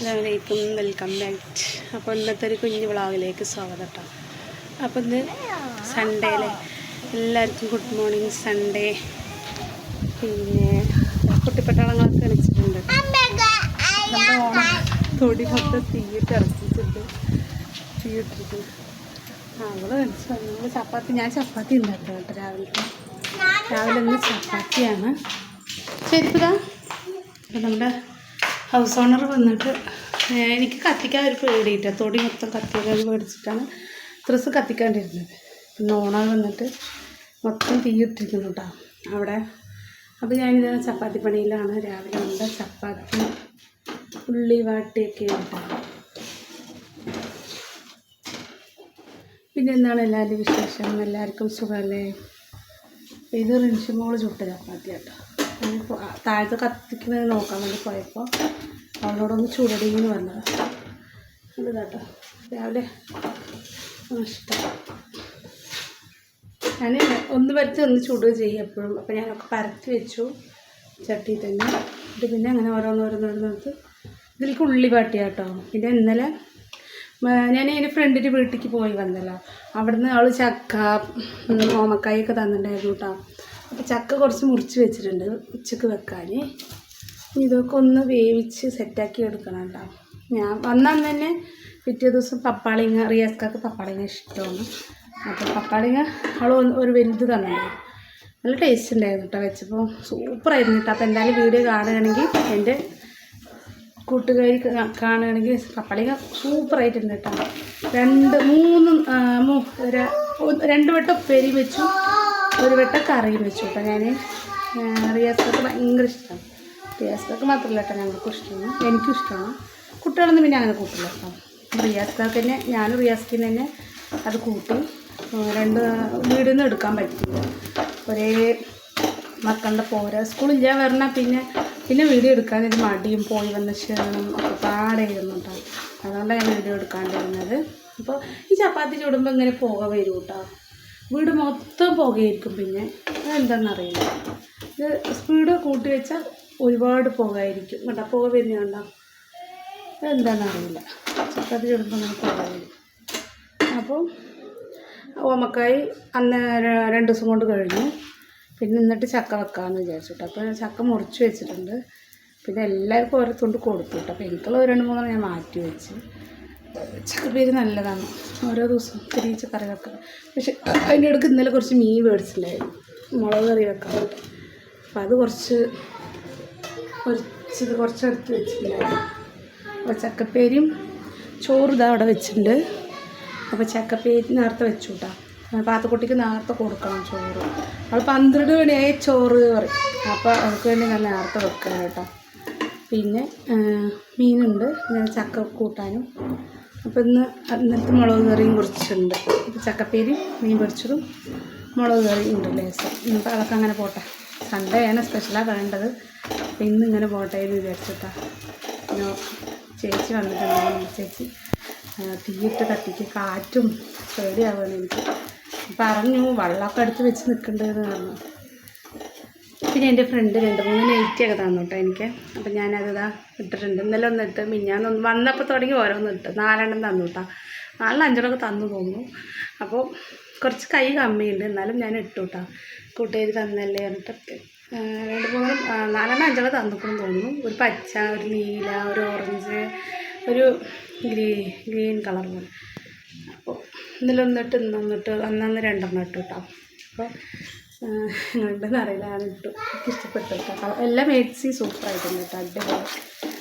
അസ്സാമലൈക്കും welcome back അപ്പോൾ ഇന്നത്തെ ഒരു കുഞ്ഞു വ്ളോഗിലേക്ക് സ്വാഗതം കേട്ടോ. അപ്പോൾ ഇന്ന് സൺഡേയിലെ എല്ലാവർക്കും ഗുഡ് മോർണിംഗ് സൺഡേ പിന്നെ കുട്ടിപ്പട്ടാളങ്ങളൊക്കെ കളിച്ചിട്ടുണ്ട് തൊടി മൊത്തം തീയിട്ട് ഇറച്ചിട്ടുണ്ട് തീയിട്ടിരിക്കുന്നു അവൾ കളിച്ചു നമ്മൾ ചപ്പാത്തി ഞാൻ ചപ്പാത്തി ഉണ്ടാക്കാം കേട്ടോ രാവിലെ രാവിലെ ഇന്ന് ചപ്പാത്തിയാണ്. ശരിപ്പതാ അപ്പം നമ്മുടെ ഹൗസ് ഓണർ വന്നിട്ട് എനിക്ക് കത്തിക്കാൻ ഒരു പേടിയിട്ട് തൊടി മൊത്തം കത്തിക്കാൻ പേടിച്ചിട്ടാണ് ഡ്രസ്സ് കത്തിക്കാണ്ടിരുന്നത്. പിന്നെ ഓണർ വന്നിട്ട് മൊത്തം തീയിട്ടിരിക്കുന്നു കേട്ടോ അവിടെ അപ്പോൾ ഞാനിത് ചപ്പാത്തി പണിയിലാണ് രാവിലെ ഉണ്ട് ചപ്പാത്തി ഉള്ളി വാട്ടിയൊക്കെ കേട്ടോ പിന്നെ എന്താണ് എല്ലാവരുടെയും വിശേഷം? എല്ലാവർക്കും സുഖമല്ലേ? ഇത് റിൻഷിമോൾ ചുട്ട ചപ്പാത്തി കേട്ടോ താഴത്ത് കത്തിക്കുന്നത് നോക്കാൻ വേണ്ടി പോയപ്പോൾ അവളോടൊന്ന് ചൂടടിയെന്ന് പറഞ്ഞത് അത് കേട്ടോ രാവിലെ ഇഷ്ടം. ഞാൻ ഒന്ന് പരത്തി ഒന്ന് ചൂടുക ചെയ്യും എപ്പോഴും. അപ്പോൾ ഞാനൊക്കെ പരത്തി വെച്ചു ചട്ടി തന്നെ. എന്നിട്ട് പിന്നെ അങ്ങനെ ഓരോന്നോരോന്നോരോന്നെടുത്ത് ഇതിലേക്ക് ഉള്ളി പാട്ടി കേട്ടോ. പിന്നെ ഇന്നലെ ഞാൻ എന്റെ ഫ്രണ്ടിന്റെ വീട്ടിലേക്ക് പോയി വന്നല്ലോ അവിടുന്ന് അവൾ ചക്ക ഓമക്കായൊക്കെ തന്നിട്ടുണ്ടായിരുന്നു കേട്ടോ അപ്പോൾ ചക്ക കുറച്ച് മുറിച്ച് വെച്ചിട്ടുണ്ട് ഉച്ചയ്ക്ക് വെക്കാൻ ഇതൊക്കെ ഒന്ന് വേവിച്ച് സെറ്റാക്കി എടുക്കണം കേട്ടോ ഞാൻ വന്നാൽ തന്നെ പിറ്റേ ദിവസം പപ്പാളിങ്ങ റിയാസ്ക്കാക്ക് പപ്പാളിങ്ങ ഇഷ്ടമാണ്. അപ്പോൾ പപ്പാളിങ്ങ അവൾ ഒരു വലുത് തന്നെ നല്ല ടേസ്റ്റ് ഉണ്ടായിരുന്നു കേട്ടോ വെച്ചപ്പോൾ സൂപ്പറായിരുന്നു കേട്ടോ അപ്പോൾ എന്തായാലും വീഡിയോ കാണുകയാണെങ്കിൽ എന്റെ കൂട്ടുകാരി കാണുകയാണെങ്കിൽ സൂപ്പർ സൂപ്പറായിട്ടുണ്ട് കേട്ടോ രണ്ട് മൂന്ന് രണ്ട് വട്ടം പെരി വെച്ചു. ഒരു വെട്ട കറിയും വെച്ചു. കേട്ടോ ഞാൻ റിയാസ്ക്കൊക്കെ ഭയങ്കര ഇഷ്ടമാണ് റിയാസ്കക്ക് മാത്രമല്ല കേട്ടോ ഞങ്ങൾക്കും ഇഷ്ടമാണ്. എനിക്കും ഇഷ്ടമാണ് കുട്ടികളൊന്നും പിന്നെ അങ്ങനെ കൂട്ടില്ല കേട്ടോ. റിയാസ്ക്കൊക്കെ തന്നെ ഞാനും റിയാസ്ക്കിന് തന്നെ അത് കൂട്ടി രണ്ട് വീടിൽ നിന്ന് എടുക്കാൻ പറ്റില്ല. ഒരേ മക്കളുടെ പോരാ സ്കൂളില്ല പറഞ്ഞാൽ പിന്നെ പിന്നെ വീഡിയോ എടുക്കാനൊരു മടിയും പോയി വന്ന ക്ഷീണം ഒക്കെ പാടായിരുന്നു കേട്ടോ. അതുകൊണ്ടാണ് ഞാൻ വീഡിയോ എടുക്കാണ്ടിരുന്നത് അപ്പോൾ ഈ ചപ്പാത്തി ചൂടുമ്പോൾ ഇങ്ങനെ പോകാൻ വരും കേട്ടോ. വീട് മൊത്തം പുകയായിരിക്കും പിന്നെ. അതെന്താണെന്നറിയില്ല ഇത് സ്പീഡ് കൂട്ടി വെച്ചാൽ ഒരുപാട് പുകയായിരിക്കും. കണ്ട? പുക വരുന്നുണ്ടോ അതെന്താണെന്നറിയില്ല ചപ്പാത്തി ചുടുമ്പോൾ ഇങ്ങനെ പുകയായിരിക്കും. അപ്പം ഓമക്കായി അന്ന് രണ്ട് ദിവസം കൊണ്ട് കഴിഞ്ഞു. പിന്നെ എന്നിട്ട് ചക്ക വെക്കാമെന്ന് വിചാരിച്ചിട്ട് അപ്പോൾ ചക്ക മുറിച്ച് വെച്ചിട്ടുണ്ട്. പിന്നെ എല്ലാവർക്കും ഓരോ തൊണ്ട് കൊടുത്തു കേട്ടോ അപ്പോൾ എനിക്കുള്ള ഒരു രണ്ട് മൂന്നെണ്ണം ഞാൻ മാറ്റി വെച്ച്. ചക്കപ്പേര് നല്ലതാണ്. ഓരോ ദിവസവും തിരിച്ച് കറി വെക്കാം പക്ഷെ അതിന്റെ ഇടയ്ക്ക് ഇന്നലെ കുറച്ച് മീൻ മേടിച്ചിട്ടുണ്ടായിരുന്നു. മുളക് കറി വെക്കാൻ അപ്പോൾ അത് കുറച്ച് കുറച്ച് കുറച്ച് എടുത്ത് വെച്ചിട്ടുണ്ടായിരുന്നു. അപ്പോൾ ചക്കപ്പേരും ചോറ് ഇതാ അവിടെ വെച്ചിട്ടുണ്ട്. അപ്പോൾ ചക്കപ്പേരി നേരത്തെ വെച്ചു കേട്ടോ പാത്തക്കുട്ടിക്ക് നേരത്തെ കൊടുക്കണം ചോറ്. അവൾ പന്ത്രണ്ട് മണിയായി ചോറ് പറയും. അപ്പോൾ അവൾക്ക് വേണ്ടി നല്ല നേരത്തെ വെക്കണം കേട്ടോ പിന്നെ മീനുണ്ട്. ഞാൻ ചക്ക കൂട്ടാനും. അപ്പോൾ ഇന്ന് അന്നത്തെ മുളക് കറിയും കുറച്ചുണ്ട് അപ്പോൾ ചക്കപ്പേരി മീൻ പൊരിച്ചതും മുളക് കറിയും ഉണ്ട് ലേസം ഇന്നിപ്പോൾ അതൊക്കെ അങ്ങനെ പോട്ടെ. സൺഡേ ആണ് സ്പെഷ്യലാണ് വേണ്ടത്. അപ്പോൾ ഇന്ന് ഇങ്ങനെ പോട്ടെ എന്ന് വിചാരിച്ചിട്ടാ. ചേച്ചി വന്നിട്ടുണ്ടായിരുന്നു. ചേച്ചി തീയിട്ട് കത്തിക്ക് കാറ്റും പേടിയാവുകയാണ് എനിക്ക്. പറഞ്ഞു വെള്ളമൊക്കെ അടുത്ത് വെച്ച് നിൽക്കേണ്ടതെന്ന് പറഞ്ഞു. പിന്നെ എന്റെ ഫ്രണ്ട് രണ്ട് മൂന്ന് നൈറ്റിയൊക്കെ തന്നു കേട്ടോ എനിക്ക്. അപ്പം ഞാനത് ഇട്ടിട്ടുണ്ട്. ഇന്നലെ ഒന്ന് ഇട്ട് മിഞ്ഞാന്നൊന്ന് വന്നപ്പോൾ തുടങ്ങി ഓരോന്ന് ഇട്ട്. നാലെണ്ണം തന്നു കേട്ടോ നാലെണ്ണം അഞ്ചെണ്ണമൊക്കെ തന്നു തോന്നുന്നു. അപ്പോൾ കുറച്ച് കൈ കമ്മിയുണ്ട്. എന്നാലും ഞാൻ ഇട്ടു കേട്ടോ കൂട്ടുകാർ തന്നല്ലേ പറഞ്ഞിട്ട് രണ്ട് മൂന്ന് നാലെണ്ണം അഞ്ചെണ്ണം തന്നിക്കണം തോന്നുന്നു. ഒരു പച്ച ഒരു നീല ഒരു ഓറഞ്ച് ഒരു ഗ്രീ ഗ്രീൻ കളർ പോലെ. അപ്പോൾ ഇന്നലെ ഒന്നിട്ട് ഇന്നൊന്നിട്ട് അന്നന്ന് രണ്ടെണ്ണം ഇട്ടു കേട്ടോ അപ്പോൾ നിങ്ങളുണ്ടെന്ന് അറിയില്ല ഞാൻ ഇട്ടു. എനിക്ക് ഇഷ്ടപ്പെട്ടു കേട്ടോ എല്ലാ മാക്സി സൂപ്പറായിട്ടുണ്ട് കേട്ടോ. അടിപൊളി.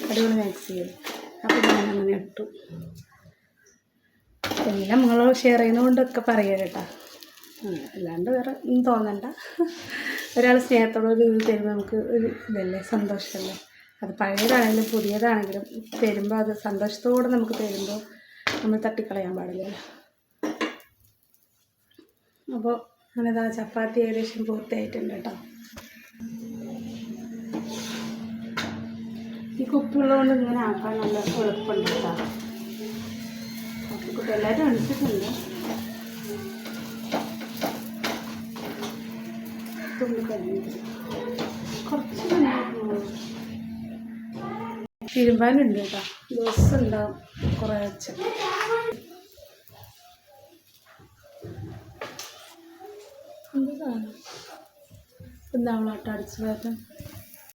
അടിപൊളി മാക്സികൾ അപ്പോൾ ഞാൻ അങ്ങനെ ഇട്ടു. എല്ലാം നിങ്ങളോട് ഷെയർ ചെയ്യുന്നതുകൊണ്ടൊക്കെ പറയുക കേട്ടോ. അല്ലാണ്ട് വേറെ ഒന്നും തോന്നണ്ട. ഒരാൾ സ്നേഹത്തോടെ ഒരു ഇത് തരുമ്പോൾ നമുക്ക് ഒരു ഇതല്ലേ സന്തോഷമല്ലേ അത് പഴയതാണെങ്കിലും പുതിയതാണെങ്കിലും തരുമ്പോൾ അത് സന്തോഷത്തോടെ നമുക്ക് തരുമ്പോൾ നമ്മൾ തട്ടിക്കളയാൻ പാടില്ലല്ലോ. അപ്പോൾ അങ്ങനെതാ ചപ്പാത്തി ഏകദേശം പൂർത്തിയായിട്ടുണ്ട് കേട്ടോ. ഈ കുപ്പിയുള്ളതുകൊണ്ട് ഇങ്ങനെ ആക്കാൻ നല്ല എളുപ്പമുണ്ട് കേട്ടോ. കുട്ടി എല്ലാവരും അണിച്ചിട്ടുണ്ട് കുറച്ച് തിരുമ്പാനുണ്ട് കേട്ടോ. ദിവസം ഉണ്ടാവും കുറേ വെച്ച്. സാധനം. എന്താവളാട്ടോ അടിച്ചു കയറ്റാൻ